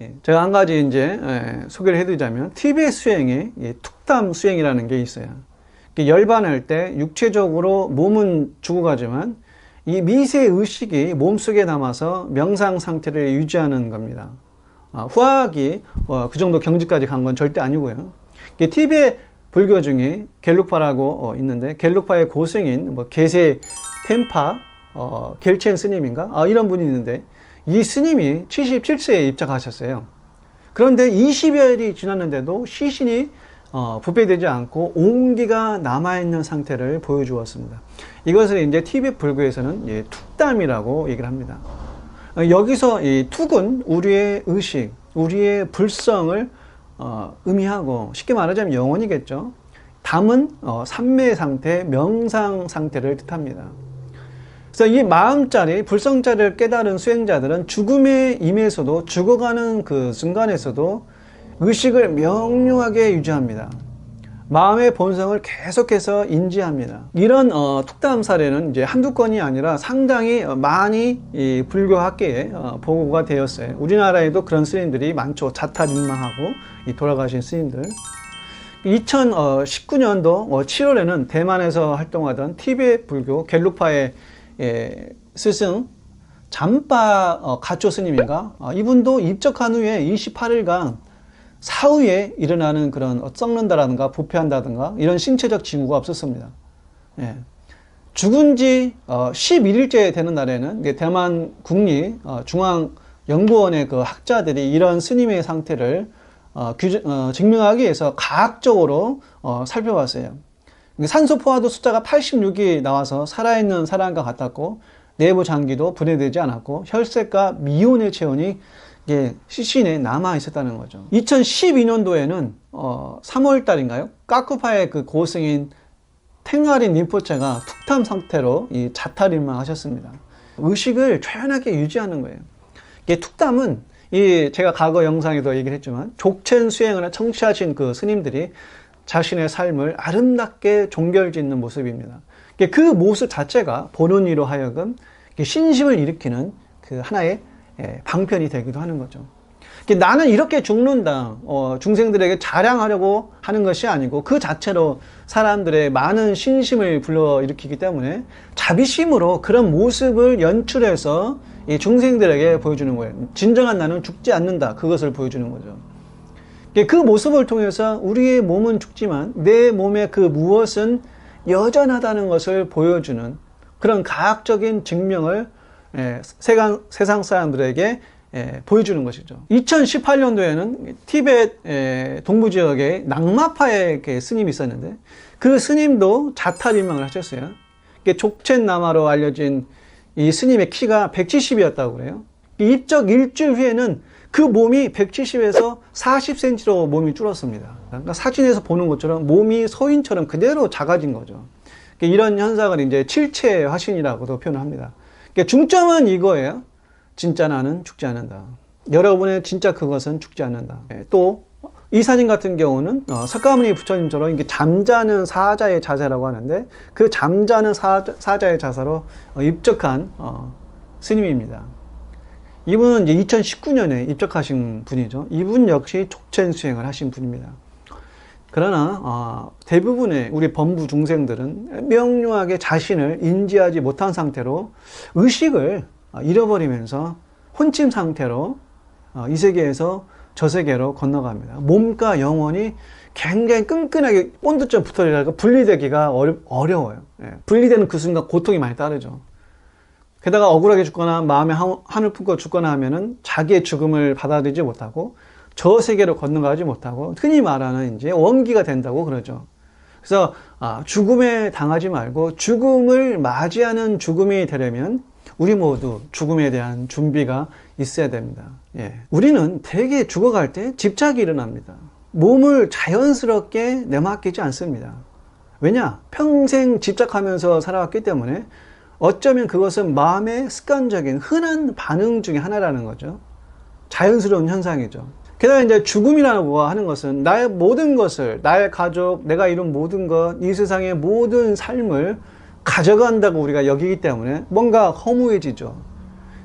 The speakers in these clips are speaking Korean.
예, 제가 한 가지 이제 예, 소개를 해드리자면 TB의 수행에 예, 툭담 수행이라는 게 있어요. 열반할 때 육체적으로 몸은 죽어가지만 이 미세 의식이 몸속에 남아서 명상 상태를 유지하는 겁니다. 아, 후학이 어, 그 정도 경지까지 간 건 절대 아니고요. TB의 불교 중에 겔룩파라고 어, 있는데 겔룩파의 고승인 뭐 게세 템파 어, 겔첸 스님인가 아, 이런 분이 있는데 이 스님이 77세에 입장하셨어요. 그런데 20여일이 지났는데도 시신이 어, 부패되지 않고 온기가 남아있는 상태를 보여주었습니다. 이것을 이제 티벳 불교에서는 예, 툭담이라고 얘기를 합니다. 어, 여기서 이 툭은 우리의 의식, 우리의 불성을 어, 의미하고 쉽게 말하자면 영혼이겠죠. 담은 어, 삼매 상태, 명상 상태를 뜻합니다. 그래서 이 마음자리, 불성자리를 깨달은 수행자들은 죽음에 임해서도 죽어가는 그 순간에서도 의식을 명료하게 유지합니다. 마음의 본성을 계속해서 인지합니다. 이런 어, 툭담 사례는 이제 한두 건이 아니라 상당히 많이 이 불교 학계에 어, 보고가 되었어요. 우리나라에도 그런 스님들이 많죠. 자타림마하고 이 돌아가신 스님들. 2019년도 7월에는 대만에서 활동하던 티베 불교 갤룩파의 예, 스승 잠바 어, 가초 스님인가 어, 이분도 입적한 후에 28일간 사후에 일어나는 그런 어, 썩는다라든가 부패한다든가 이런 신체적 징후가 없었습니다. 예. 죽은 지 어, 11일째 되는 날에는 대만 국립 어, 중앙연구원의 그 학자들이 이런 스님의 상태를 어, 규, 어, 증명하기 위해서 과학적으로 어, 살펴봤어요. 산소 포화도 숫자가 86이 나와서 살아있는 사람과 같았고 내부 장기도 분해되지 않았고 혈색과 미온의 체온이 예, 시신에 남아 있었다는 거죠. 2012년도에는 어, 3월 달인가요? 까쿠파의 그 고승인 탱아린 림포체가 툭탐 상태로 이 자탈임만 하셨습니다. 의식을 초연하게 유지하는 거예요. 이게 툭탐은 이 제가 과거 영상에도 얘기를 했지만 족첸 수행을 청취하신 그 스님들이 자신의 삶을 아름답게 종결짓는 모습입니다. 그 모습 자체가 보는 이로 하여금 신심을 일으키는 그 하나의 예, 방편이 되기도 하는 거죠. 나는 이렇게 죽는다. 어, 중생들에게 자랑하려고 하는 것이 아니고 그 자체로 사람들의 많은 신심을 불러일으키기 때문에 자비심으로 그런 모습을 연출해서 이 중생들에게 보여주는 거예요. 진정한 나는 죽지 않는다. 그것을 보여주는 거죠. 그 모습을 통해서 우리의 몸은 죽지만 내 몸의 그 무엇은 여전하다는 것을 보여주는 그런 과학적인 증명을 예, 세상, 사람들에게 예, 보여주는 것이죠. 2018년도에는 티벳 예, 동부 지역에 낙마파의 스님이 있었는데 그 스님도 자탈임명을 하셨어요. 족첸 남아로 알려진 이 스님의 키가 170이었다고 그래요. 입적 일주일 후에는 그 몸이 170에서 40cm로 몸이 줄었습니다. 그러니까 사진에서 보는 것처럼 몸이 서인처럼 그대로 작아진 거죠. 이런 현상을 이제 칠체 화신이라고도 표현을 합니다. 중점은 이거예요. 진짜 나는 죽지 않는다. 여러분의 진짜 그것은 죽지 않는다. 예, 또이 사진 같은 경우는 어, 석가모니 부처님처럼 이게 잠자는 사자의 자세라고 하는데 그 잠자는 사자, 사자의 자세로 어, 입적한 어, 스님입니다. 이분은 이제 2019년에 입적하신 분이죠. 이분 역시 족첸 수행을 하신 분입니다. 그러나 어, 대부분의 우리 범부 중생들은 명료하게 자신을 인지하지 못한 상태로 의식을 어, 잃어버리면서 혼침 상태로 어, 이 세계에서 저 세계로 건너갑니다. 몸과 영혼이 굉장히 끈끈하게 본드점 붙어있다가 분리되기가 어려, 워요 예. 분리되는 그 순간 고통이 많이 따르죠. 게다가 억울하게 죽거나 마음에 한을 품고 죽거나 하면은 자기의 죽음을 받아들이지 못하고 저 세계로 건너가지 못하고 흔히 말하는 이제 원기가 된다고 그러죠. 그래서 아, 죽음에 당하지 말고 죽음을 맞이하는 죽음이 되려면 우리 모두 죽음에 대한 준비가 있어야 됩니다. 예. 우리는 대개 죽어갈 때 집착이 일어납니다. 몸을 자연스럽게 내맡기지 않습니다. 왜냐? 평생 집착하면서 살아왔기 때문에 어쩌면 그것은 마음의 습관적인 흔한 반응 중의 하나라는 거죠. 자연스러운 현상이죠. 게다가 이제 죽음이라고 하는 것은 나의 모든 것을, 나의 가족, 내가 이룬 모든 것, 이 세상의 모든 삶을 가져간다고 우리가 여기기 때문에 뭔가 허무해지죠.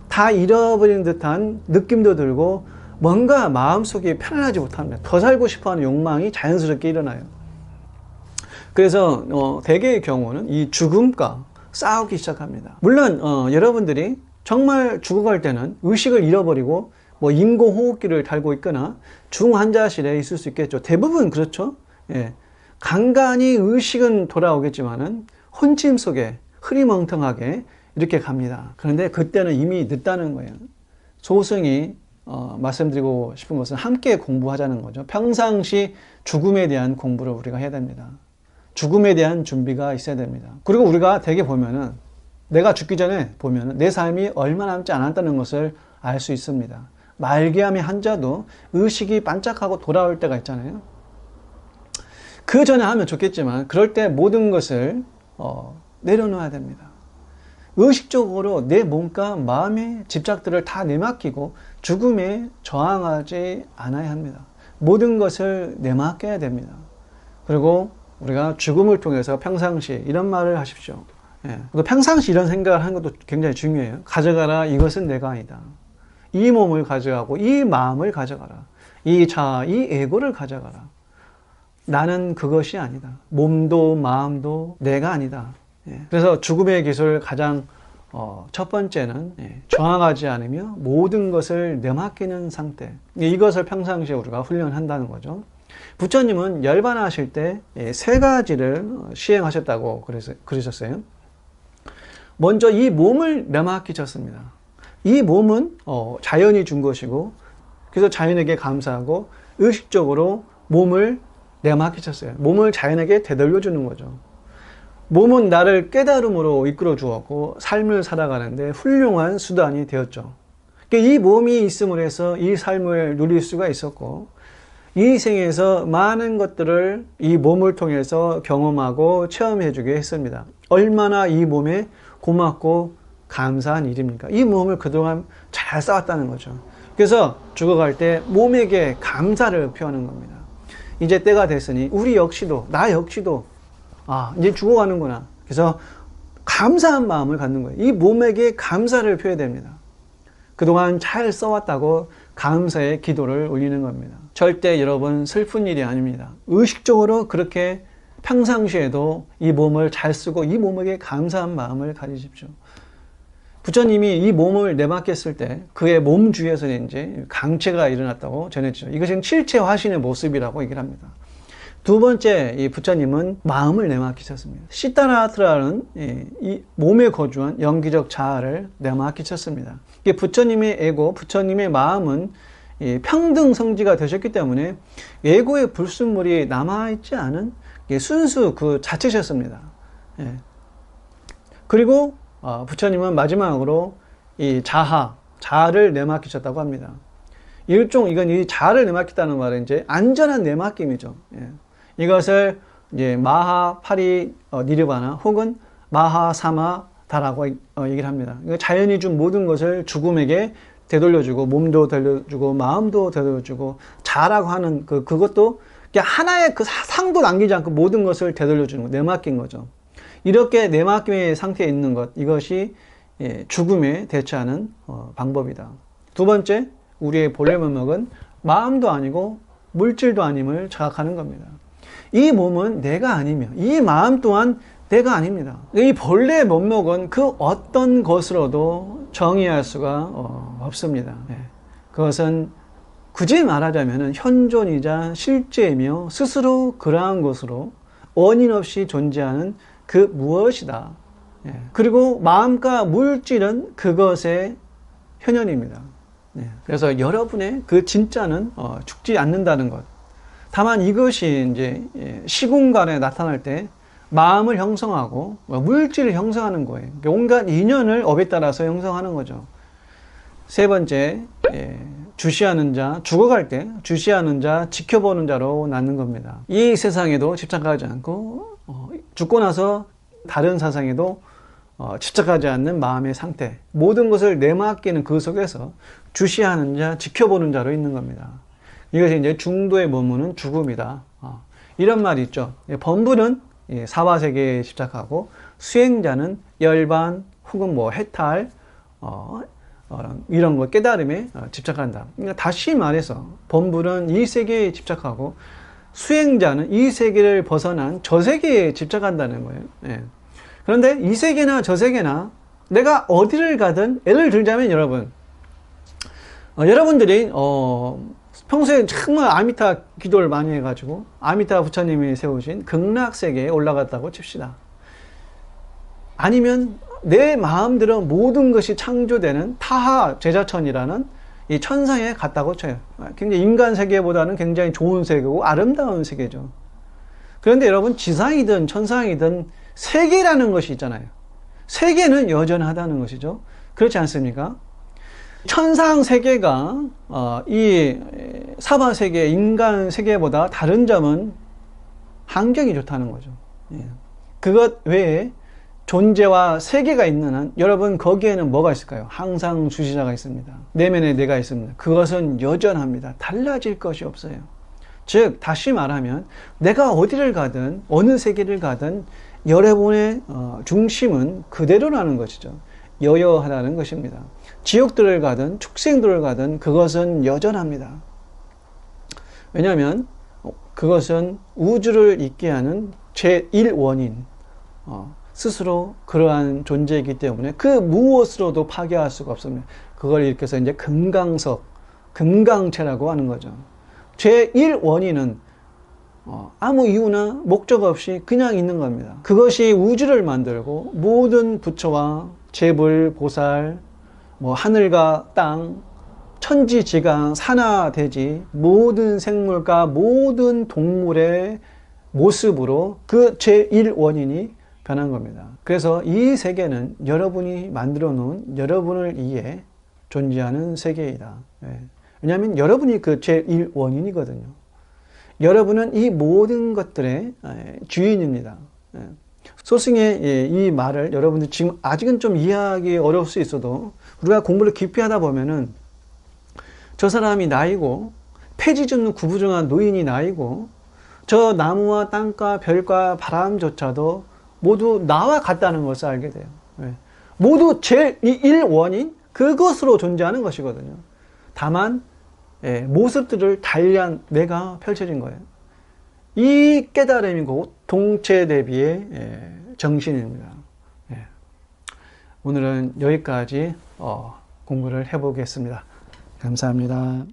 다 잃어버린 듯한 느낌도 들고 뭔가 마음속이 편안하지 못합니다. 더 살고 싶어하는 욕망이 자연스럽게 일어나요. 그래서 어, 대개의 경우는 이 죽음과 싸우기 시작합니다. 물론 어, 여러분들이 정말 죽어갈 때는 의식을 잃어버리고 뭐 인공호흡기를 달고 있거나 중환자실에 있을 수 있겠죠. 대부분 그렇죠. 예. 간간히 의식은 돌아오겠지만은 혼침 속에 흐리멍텅하게 이렇게 갑니다. 그런데 그때는 이미 늦다는 거예요. 소승이 어, 말씀드리고 싶은 것은 함께 공부하자는 거죠. 평상시 죽음에 대한 공부를 우리가 해야 됩니다. 죽음에 대한 준비가 있어야 됩니다. 그리고 우리가 되게 보면은 내가 죽기 전에 보면은 내 삶이 얼마 남지 않았다는 것을 알 수 있습니다. 말기암의 환자도 의식이 반짝하고 돌아올 때가 있잖아요. 그 전에 하면 좋겠지만 그럴 때 모든 것을 어, 내려놓아야 됩니다. 의식적으로 내 몸과 마음의 집착들을 다 내맡기고 죽음에 저항하지 않아야 합니다. 모든 것을 내맡겨야 됩니다. 그리고 우리가 죽음을 통해서 평상시 이런 말을 하십시오. 예. 평상시 이런 생각을 하는 것도 굉장히 중요해요. 가져가라. 이것은 내가 아니다. 이 몸을 가져가고 이 마음을 가져가라. 이 자, 이 에고를 가져가라. 나는 그것이 아니다. 몸도 마음도 내가 아니다. 예. 그래서 죽음의 기술 가장 어, 첫 번째는 예, 저항하지 않으며 모든 것을 내맡기는 상태. 이것을 평상시에 우리가 훈련한다는 거죠. 부처님은 열반하실 때 세 가지를 시행하셨다고 그러셨어요. 먼저 이 몸을 내맡기셨습니다. 이 몸은 어, 자연이 준 것이고 그래서 자연에게 감사하고 의식적으로 몸을 내맡기셨어요. 몸을 자연에게 되돌려 주는 거죠. 몸은 나를 깨달음으로 이끌어 주었고 삶을 살아가는데 훌륭한 수단이 되었죠. 그러니까 이 몸이 있음으로 해서 이 삶을 누릴 수가 있었고 이 생에서 많은 것들을 이 몸을 통해서 경험하고 체험해 주게 했습니다. 얼마나 이 몸에 고맙고 감사한 일입니까? 이 몸을 그동안 잘 쌓았다는 거죠. 그래서 죽어갈 때 몸에게 감사를 표하는 겁니다. 이제 때가 됐으니 우리 역시도 나 역시도 아 이제 죽어가는구나. 그래서 감사한 마음을 갖는 거예요. 이 몸에게 감사를 표해야 됩니다. 그동안 잘 써왔다고 감사의 기도를 올리는 겁니다. 절대 여러분 슬픈 일이 아닙니다. 의식적으로 그렇게 평상시에도 이 몸을 잘 쓰고 이 몸에게 감사한 마음을 가지십시오. 부처님이 이 몸을 내맡겼을 때 그의 몸 주위에서 이제 강체가 일어났다고 전했죠. 이것은 칠체 화신의 모습이라고 얘기를 합니다. 두 번째, 이 부처님은 마음을 내맡기셨습니다. 시타라트라는 이 몸에 거주한 영기적 자아를 내맡기셨습니다. 이게 부처님의 에고, 부처님의 마음은 평등 성지가 되셨기 때문에 에고의 불순물이 남아있지 않은 순수 그 자체셨습니다. 예. 그리고 어, 부처님은 마지막으로 이 자하, 자아를 내맡기셨다고 합니다. 일종 이건 이 자아를 내맡기다는 말은 이제 안전한 내맡김이죠. 예. 이것을 이제 마하 파리 어, 니르바나 혹은 마하 사마다라고 어, 얘기를 합니다. 자연이 준 모든 것을 죽음에게 되돌려주고 몸도 되돌려주고 마음도 되돌려주고 자라고 하는 그 그것도 하나의 그 상도 남기지 않고 모든 것을 되돌려주는 거, 내맡긴 거죠. 이렇게 내맡김의 상태에 있는 것 이것이 예, 죽음에 대처하는 어, 방법이다. 두 번째, 우리의 본래 면목은 마음도 아니고 물질도 아님을 자각하는 겁니다. 이 몸은 내가 아니며 이 마음 또한 내가 아닙니다. 이 본래 면목은 그 어떤 것으로도 정의할 수가 어, 없습니다. 예. 그것은 굳이 말하자면 현존이자 실제이며 스스로 그러한 것으로 원인 없이 존재하는 그 무엇이다. 예. 그리고 마음과 물질은 그것의 현현입니다. 예. 그래서 여러분의 그 진짜는 어, 죽지 않는다는 것. 다만 이것이 이제 예, 시공간에 나타날 때 마음을 형성하고 뭐 물질을 형성하는 거예요. 그러니까 온갖 인연을 업에 따라서 형성하는 거죠. 세 번째, 예, 주시하는 자, 죽어갈 때 주시하는 자, 지켜보는 자로 낳는 겁니다. 이 세상에도 집착하지 않고 어, 죽고 나서 다른 사상에도 어, 집착하지 않는 마음의 상태, 모든 것을 내맡기는 그 속에서 주시하는 자, 지켜보는 자로 있는 겁니다. 이것이 이제 중도에 머무는 죽음이다. 어, 이런 말이 있죠. 예, 범부는 예, 사바세계에 집착하고 수행자는 열반 혹은 뭐 해탈, 어, 어, 이런 거 깨달음에 어, 집착한다. 그러니까 다시 말해서 범불은 이 세계에 집착하고 수행자는 이 세계를 벗어난 저 세계에 집착한다는 거예요. 예. 그런데 이 세계나 저 세계나 내가 어디를 가든 예를 들자면 여러분 어, 여러분들이 어, 평소에 정말 아미타 기도를 많이 해가지고 아미타 부처님이 세우신 극락세계에 올라갔다고 칩시다. 아니면 내 마음대로 모든 것이 창조되는 타하 제자천이라는 이 천상에 갔다고 쳐요. 굉장히 인간 세계보다는 굉장히 좋은 세계고 아름다운 세계죠. 그런데 여러분 지상이든 천상이든 세계라는 것이 있잖아요. 세계는 여전하다는 것이죠. 그렇지 않습니까? 천상 세계가 어, 이 사바 세계, 인간 세계보다 다른 점은 환경이 좋다는 거죠. 예. 그것 외에 존재와 세계가 있는 한 여러분 거기에는 뭐가 있을까요? 항상 주시자가 있습니다. 내면에 내가 있습니다. 그것은 여전합니다. 달라질 것이 없어요. 즉 다시 말하면 내가 어디를 가든 어느 세계를 가든 여러분의 어, 중심은 그대로라는 것이죠. 여여하다는 것입니다. 지옥들을 가든 축생들을 가든 그것은 여전합니다. 왜냐하면 그것은 우주를 있게 하는 제1원인 어, 스스로 그러한 존재이기 때문에 그 무엇으로도 파괴할 수가 없습니다. 그걸 일으켜서 이제 금강석, 금강체라고 하는 거죠. 제1원인은 어, 아무 이유나 목적 없이 그냥 있는 겁니다. 그것이 우주를 만들고 모든 부처와 재불, 보살, 뭐 하늘과 땅, 천지지강, 산하, 대지 모든 생물과 모든 동물의 모습으로 그 제1원인이 변한 겁니다. 그래서 이 세계는 여러분이 만들어 놓은 여러분을 위해 존재하는 세계이다. 예. 왜냐하면 여러분이 그 제1원인이거든요. 여러분은 이 모든 것들의 예, 주인입니다. 예. 소승의 이 말을 여러분들 지금 아직은 좀 이해하기 어려울 수 있어도 우리가 공부를 깊이 하다 보면은 저 사람이 나이고 폐지 줍는 구부정한 노인이 나이고 저 나무와 땅과 별과 바람조차도 모두 나와 같다는 것을 알게 돼요. 네. 모두 제일 원인 그것으로 존재하는 것이거든요. 다만 예, 모습들을 달리한 내가 펼쳐진 거예요. 이 깨달음이 곧 동체 대비의 예, 정신입니다. 예. 오늘은 여기까지 어, 공부를 해보겠습니다. 감사합니다.